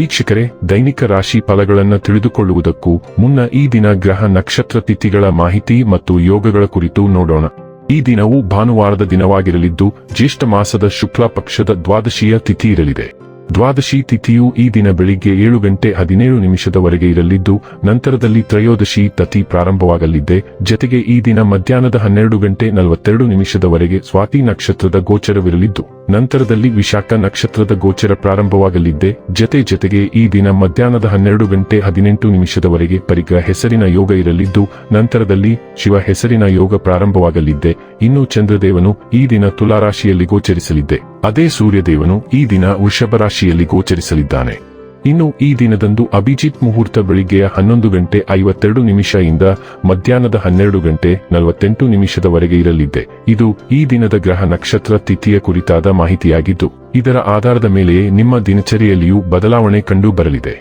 ವೀಕ್ಷಕರೇ, ದೈನಿಕ ರಾಶಿ ಫಲಗಳನ್ನು ತಿಳಿದುಕೊಳ್ಳುವುದಕ್ಕೂ ಮುನ್ನ ಈ ದಿನ ಗ್ರಹ ನಕ್ಷತ್ರ ತಿಥಿಗಳ ಮಾಹಿತಿ ಮತ್ತು ಯೋಗಗಳ ಕುರಿತು ನೋಡೋಣ. ಈ ದಿನವು ಭಾನುವಾರದ ದಿನವಾಗಿರಲಿದ್ದು, ಜ್ಯೇಷ್ಠ ಮಾಸದ ಶುಕ್ಲ ಪಕ್ಷದ ದ್ವಾದಶಿಯ ತಿಥಿ ಇರಲಿದೆ. ದ್ವಾದಶಿ ತಿಥಿಯು ಈ ದಿನ ಬೆಳಿಗ್ಗೆ ಏಳು ಗಂಟೆ ಹದಿನೇಳು ನಿಮಿಷದವರೆಗೆ ಇರಲಿದ್ದು, ನಂತರದಲ್ಲಿ ತ್ರಯೋದಶಿ ತಿಥಿ ಪ್ರಾರಂಭವಾಗಲಿದ್ದೆ ಜತೆಗೆ ಈ ದಿನ ಮಧ್ಯಾಹ್ನದ ಹನ್ನೆರಡು ಗಂಟೆ ನಲವತ್ತೆರಡು ನಿಮಿಷದವರೆಗೆ ಸ್ವಾತಿ ನಕ್ಷತ್ರದ ಗೋಚರವಿರಲಿದ್ದು ನಂತರದಲ್ಲಿ ವಿಶಾಖ ನಕ್ಷತ್ರದ ಗೋಚರ ಪ್ರಾರಂಭವಾಗಲಿದ್ದೆ. ಜತೆ ಜತೆಗೆ ಈ ದಿನ ಮಧ್ಯಾಹ್ನದ ಹನ್ನೆರಡು ಗಂಟೆ ಹದಿನೆಂಟು ನಿಮಿಷದವರೆಗೆ ಪರಿಗ್ರಹ ಹೆಸರಿನ ಯೋಗ ಇರಲಿದ್ದು, ನಂತರದಲ್ಲಿ ಶಿವ ಹೆಸರಿನ ಯೋಗ ಪ್ರಾರಂಭವಾಗಲಿದ್ದೆ. ಇನ್ನು ಚಂದ್ರದೇವನು ಈ ದಿನ ತುಲಾರಾಶಿಯಲ್ಲಿ ಗೋಚರಿಸಲಿದ್ದೆ. ಅದೇ ಸೂರ್ಯದೇವನು ಈ ದಿನ ವೃಷಭ ರಾಶಿಯಲ್ಲಿ ಗೋಚರಿಸಲಿದ್ದಾನೆ. ಇನ್ನು ಈ ದಿನದಂದು ಅಭಿಜಿತ್ ಮುಹೂರ್ತ ಬೆಳಿಗ್ಗೆಯ ಹನ್ನೊಂದು ಗಂಟೆ ಐವತ್ತೆರಡು ನಿಮಿಷದಿಂದ ಮಧ್ಯಾಹ್ನದ ಹನ್ನೆರಡು ಗಂಟೆ ನಲವತ್ತೆಂಟು ನಿಮಿಷದವರೆಗೆ ಇರಲಿದೆ. ಇದು ಈ ದಿನದ ಗ್ರಹ ನಕ್ಷತ್ರ ತಿಥಿಯ ಕುರಿತಾದ ಮಾಹಿತಿಯಾಗಿದ್ದು, ಇದರ ಆಧಾರದ ಮೇಲೆಯೇ ನಿಮ್ಮ ದಿನಚರಿಯಲ್ಲಿಯೂ ಬದಲಾವಣೆ ಕಂಡು ಬರಲಿದೆ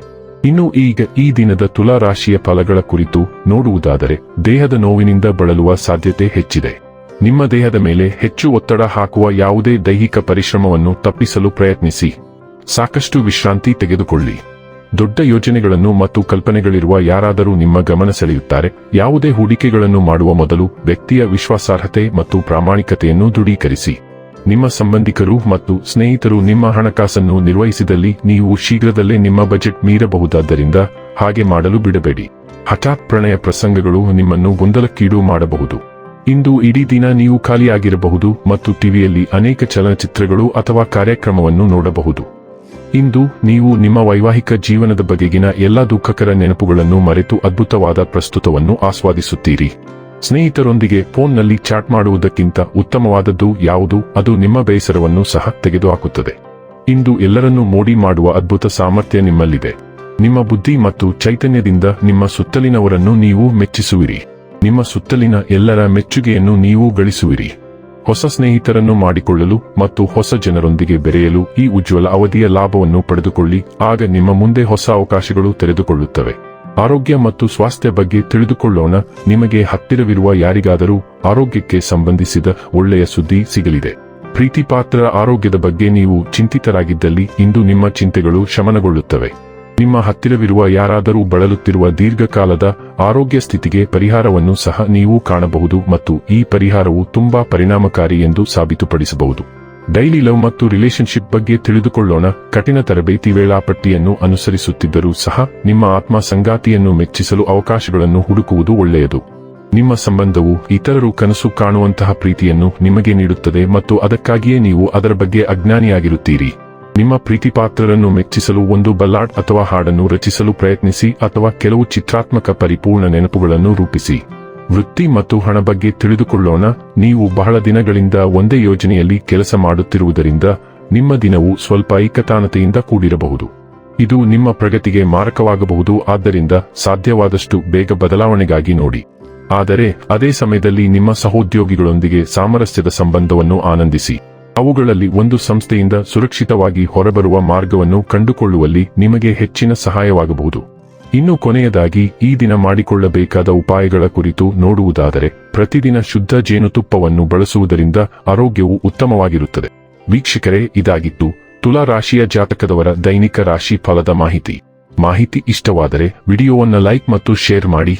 ಇನ್ನು ಈಗ ಈ ದಿನದ ತುಲಾ ರಾಶಿಯ ಫಲಗಳ ಕುರಿತು ನೋಡುವುದಾದರೆ, ದೇಹದ ನೋವಿನಿಂದ ಬಳಲುವ ಸಾಧ್ಯತೆ ಹೆಚ್ಚಿದೆ. ನಿಮ್ಮ ದೇಹದ ಮೇಲೆ ಹೆಚ್ಚು ಒತ್ತಡ ಹಾಕುವ ಯಾವುದೇ ದೈಹಿಕ ಪರಿಶ್ರಮವನ್ನು ತಪ್ಪಿಸಲು ಪ್ರಯತ್ನಿಸಿ. ಸಾಕಷ್ಟು ವಿಶ್ರಾಂತಿ ತೆಗೆದುಕೊಳ್ಳಿ. ದೊಡ್ಡ ಯೋಜನೆಗಳನ್ನು ಮತ್ತು ಕಲ್ಪನೆಗಳಿರುವ ಯಾರಾದರೂ ನಿಮ್ಮ ಗಮನ ಸೆಳೆಯುತ್ತಾರೆ. ಯಾವುದೇ ಹೂಡಿಕೆಗಳನ್ನು ಮಾಡುವ ಮೊದಲು ವ್ಯಕ್ತಿಯ ವಿಶ್ವಾಸಾರ್ಹತೆ ಮತ್ತು ಪ್ರಾಮಾಣಿಕತೆಯನ್ನು ದೃಢೀಕರಿಸಿ. ನಿಮ್ಮ ಸಂಬಂಧಿಕರು ಮತ್ತು ಸ್ನೇಹಿತರು ನಿಮ್ಮ ಹಣಕಾಸನ್ನು ನಿರ್ವಹಿಸಿದಲ್ಲಿ ನೀವು ಶೀಘ್ರದಲ್ಲೇ ನಿಮ್ಮ ಬಜೆಟ್ ಮೀರಬಹುದಾದ್ದರಿಂದ ಹಾಗೆ ಮಾಡಲು ಬಿಡಬೇಡಿ. ಹಠಾತ್ ಪ್ರಣಯ ಪ್ರಸಂಗಗಳು ನಿಮ್ಮನ್ನು ಗೊಂದಲಕ್ಕೀಡು ಮಾಡಬಹುದು. ಇಂದು ಇಡೀ ದಿನ ನೀವು ಖಾಲಿಯಾಗಿರಬಹುದು ಮತ್ತು ಟಿವಿಯಲ್ಲಿ ಅನೇಕ ಚಲನಚಿತ್ರಗಳು ಅಥವಾ ಕಾರ್ಯಕ್ರಮವನ್ನು ನೋಡಬಹುದು. ಇಂದು ನೀವು ನಿಮ್ಮ ವೈವಾಹಿಕ ಜೀವನದ ಬಗೆಗಿನ ಎಲ್ಲ ದುಃಖಕರ ನೆನಪುಗಳನ್ನು ಮರೆತು ಅದ್ಭುತವಾದ ಪ್ರಸ್ತುತವನ್ನು ಆಸ್ವಾದಿಸುತ್ತೀರಿ. ಸ್ನೇಹಿತರೊಂದಿಗೆ ಫೋನ್ನಲ್ಲಿ ಚಾಟ್ ಮಾಡುವುದಕ್ಕಿಂತ ಉತ್ತಮವಾದದ್ದು ಯಾವುದು? ಅದು ನಿಮ್ಮ ಬೇಸರವನ್ನು ಸಹ ತೆಗೆದುಹಾಕುತ್ತದೆ. ಇಂದು ಎಲ್ಲರನ್ನೂ ಮೋಡಿ ಮಾಡುವ ಅದ್ಭುತ ಸಾಮರ್ಥ್ಯ ನಿಮ್ಮಲ್ಲಿದೆ. ನಿಮ್ಮ ಬುದ್ಧಿ ಮತ್ತು ಚೈತನ್ಯದಿಂದ ನಿಮ್ಮ ಸುತ್ತಲಿನವರನ್ನು ನೀವು ಮೆಚ್ಚಿಸುವಿರಿ. ನಿಮ್ಮ ಸುತ್ತಲಿನ ಎಲ್ಲರ ಮೆಚ್ಚುಗೆಯನ್ನು ನೀವು ಗಳಿಸುವಿರಿ. ಹೊಸ ಸ್ನೇಹಿತರನ್ನು ಮಾಡಿಕೊಳ್ಳಲು ಮತ್ತು ಹೊಸ ಜನರೊಂದಿಗೆ ಬೆರೆಯಲು ಈ ಉಜ್ವಲ ಅವಧಿಯ ಲಾಭವನ್ನು ಪಡೆದುಕೊಳ್ಳಿ, ಆಗ ನಿಮ್ಮ ಮುಂದೆ ಹೊಸ ಅವಕಾಶಗಳು ತೆರೆದುಕೊಳ್ಳುತ್ತವೆ. ಆರೋಗ್ಯ ಮತ್ತು ಸ್ವಾಸ್ಥ್ಯ ಬಗ್ಗೆ ತಿಳಿದುಕೊಳ್ಳೋಣ, ನಿಮಗೆ ಹತ್ತಿರವಿರುವ ಯಾರಿಗಾದರೂ ಆರೋಗ್ಯಕ್ಕೆ ಸಂಬಂಧಿಸಿದ ಒಳ್ಳೆಯ ಸುದ್ದಿ ಸಿಗಲಿದೆ. ಪ್ರೀತಿಪಾತ್ರ ಆರೋಗ್ಯದ ಬಗ್ಗೆ ನೀವು ಚಿಂತಿತರಾಗಿದ್ದಲ್ಲಿ ಇಂದು ನಿಮ್ಮ ಚಿಂತೆಗಳು ಶಮನಗೊಳ್ಳುತ್ತವೆ. ನಿಮ್ಮ ಹತ್ತಿರವಿರುವ ಯಾರಾದರೂ ಬಳಲುತ್ತಿರುವ ದೀರ್ಘಕಾಲದ ಆರೋಗ್ಯ ಸ್ಥಿತಿಗೆ ಪರಿಹಾರವನ್ನು ಸಹ ನೀವು ಕಾಣಬಹುದು ಮತ್ತು ಈ ಪರಿಹಾರವು ತುಂಬಾ ಪರಿಣಾಮಕಾರಿ ಎಂದು ಸಾಬೀತುಪಡಿಸಬಹುದು. ಡೈಲಿ ಲವ್ ಮತ್ತು ರಿಲೇಶನ್ಶಿಪ್ ಬಗ್ಗೆ ತಿಳಿದುಕೊಳ್ಳೋಣ. ಕಠಿಣ ತರಬೇತಿ ವೇಳಾಪಟ್ಟಿಯನ್ನು ಅನುಸರಿಸುತ್ತಿದ್ದರೂ ಸಹ ನಿಮ್ಮ ಆತ್ಮ ಸಂಗಾತಿಯನ್ನು ಮೆಚ್ಚಿಸಲು ಅವಕಾಶಗಳನ್ನು ಹುಡುಕುವುದು ಒಳ್ಳೆಯದು. ನಿಮ್ಮ ಸಂಬಂಧವು ಇತರರು ಕನಸು ಕಾಣುವಂತಹ ಪ್ರೀತಿಯನ್ನು ನಿಮಗೆ ನೀಡುತ್ತದೆ ಮತ್ತು ಅದಕ್ಕಾಗಿಯೇ ನೀವು ಅದರ ಬಗ್ಗೆ ಅಜ್ಞಾನಿಯಾಗಿರುತ್ತೀರಿ. ನಿಮ್ಮ ಪ್ರೀತಿಪಾತ್ರರನ್ನು ಮೆಚ್ಚಿಸಲು ಒಂದು ಬಲ್ಲಾಡ್ ಅಥವಾ ಹಾಡನ್ನು ರಚಿಸಲು ಪ್ರಯತ್ನಿಸಿ ಅಥವಾ ಕೆಲವು ಚಿತ್ರಾತ್ಮಕ ಪರಿಪೂರ್ಣ ನೆನಪುಗಳನ್ನು ರೂಪಿಸಿ. ವೃತ್ತಿ ಮತ್ತು ಹಣ ಬಗ್ಗೆ ತಿಳಿದುಕೊಳ್ಳೋಣ. ನೀವು ಬಹಳ ದಿನಗಳಿಂದ ಒಂದೇ ಯೋಜನೆಯಲ್ಲಿ ಕೆಲಸ ಮಾಡುತ್ತಿರುವುದರಿಂದ ನಿಮ್ಮ ದಿನವು ಸ್ವಲ್ಪ ಏಕತಾನತೆಯಿಂದ ಕೂಡಿರಬಹುದು. ಇದು ನಿಮ್ಮ ಪ್ರಗತಿಗೆ ಮಾರಕವಾಗಬಹುದು. ಆದ್ದರಿಂದ ಸಾಧ್ಯವಾದಷ್ಟು ಬೇಗ ಬದಲಾವಣೆಗಾಗಿ ನೋಡಿ. ಆದರೆ ಅದೇ ಸಮಯದಲ್ಲಿ ನಿಮ್ಮ ಸಹೋದ್ಯೋಗಿಗಳೊಂದಿಗೆ ಸಾಮರಸ್ಯದ ಸಂಬಂಧವನ್ನು ಆನಂದಿಸಿ. ಅವುಗಳಲ್ಲಿ ಒಂದು ಸಂಸ್ಥೆಯಿಂದ ಸುರಕ್ಷಿತವಾಗಿ ಹೊರಬರುವ ಮಾರ್ಗವನ್ನು ಕಂಡುಕೊಳ್ಳುವಲ್ಲಿ ನಿಮಗೆ ಹೆಚ್ಚಿನ ಸಹಾಯವಾಗಬಹುದು. ಇನ್ನು ಕೊನೆಯದಾಗಿ, ಈ ದಿನ ಮಾಡಿಕೊಳ್ಳಬೇಕಾದ ಉಪಾಯಗಳ ಕುರಿತು ನೋಡುವುದಾದರೆ, ಪ್ರತಿದಿನ ಶುದ್ಧ ಜೇನುತುಪ್ಪವನ್ನು ಬಳಸುವುದರಿಂದ ಆರೋಗ್ಯವು ಉತ್ತಮವಾಗಿರುತ್ತದೆ. ವೀಕ್ಷಕರೇ, ಇದಾಗಿತ್ತು ತುಲಾ ರಾಶಿಯ ಜಾತಕದವರ ದೈನಿಕ ರಾಶಿ ಫಲದ ಮಾಹಿತಿ. ಮಾಹಿತಿ ಇಷ್ಟವಾದರೆ, ವಿಡಿಯೋವನ್ನು ಲೈಕ್ ಮತ್ತು ಶೇರ್ ಮಾಡಿ.